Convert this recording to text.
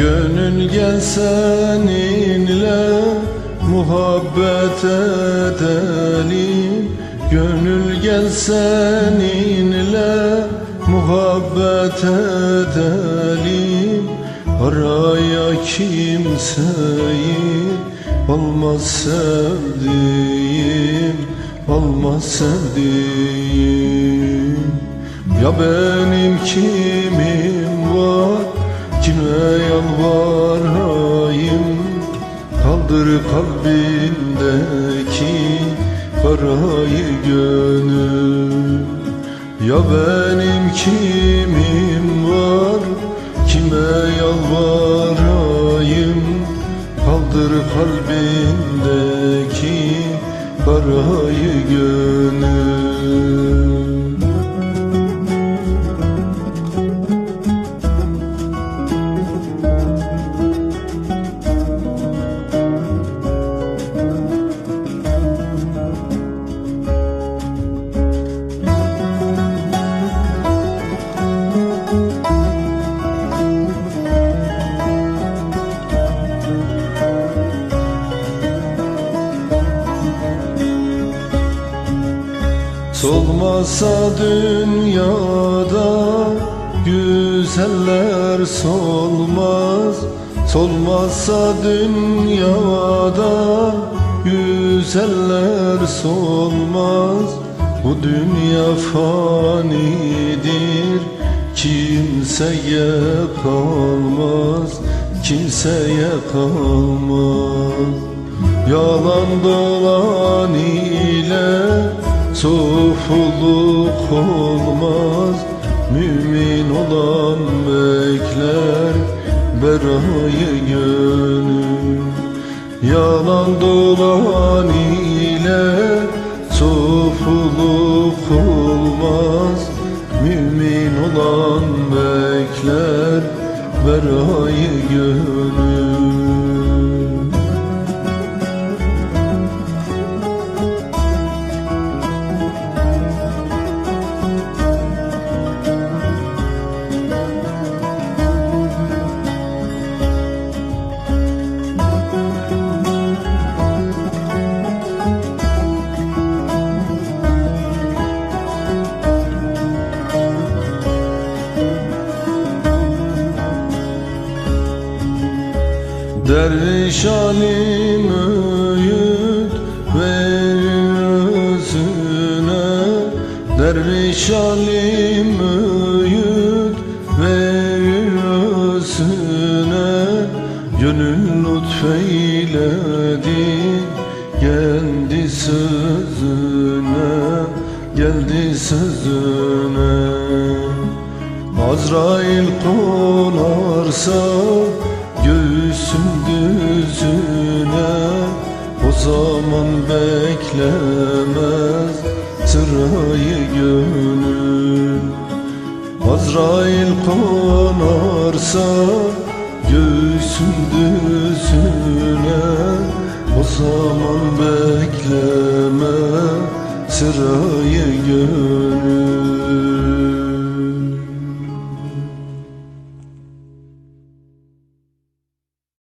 Gönül gel seninle muhabbet edelim Gönül gel seninle muhabbet edelim Araya kimseyi olmaz sevdiğim Olmaz sevdiğim. Ya benim kimim var Kime yalvarayım Kaldır kalbindeki Karayı gönül. Ya benim kimim var? Kime yalvarayım Kaldır kalbindeki Karayı gönül Solmasa dünyada güzeller solmaz. Solmasa dünyada güzeller solmaz. Bu dünya fanidir kimseye kalmaz Kimseye kalmaz. Yalan dolan ile Sofuluk olmaz Mümin olan bekler Berayı gönül. Yalan dolan ile Sofuluk olmaz Mümin olan bekler Berayı gönül Derviş alim öğüt özüne. Derviş alim öğüt özüne. Gönül lütfeyledi geldi sözüne Geldi sözüne. Azrail konarsa göğsün düzüne O zaman beklemez sırayı gönül. Azrail konarsa göğsün düzüne O zaman bekleme sırayı gönül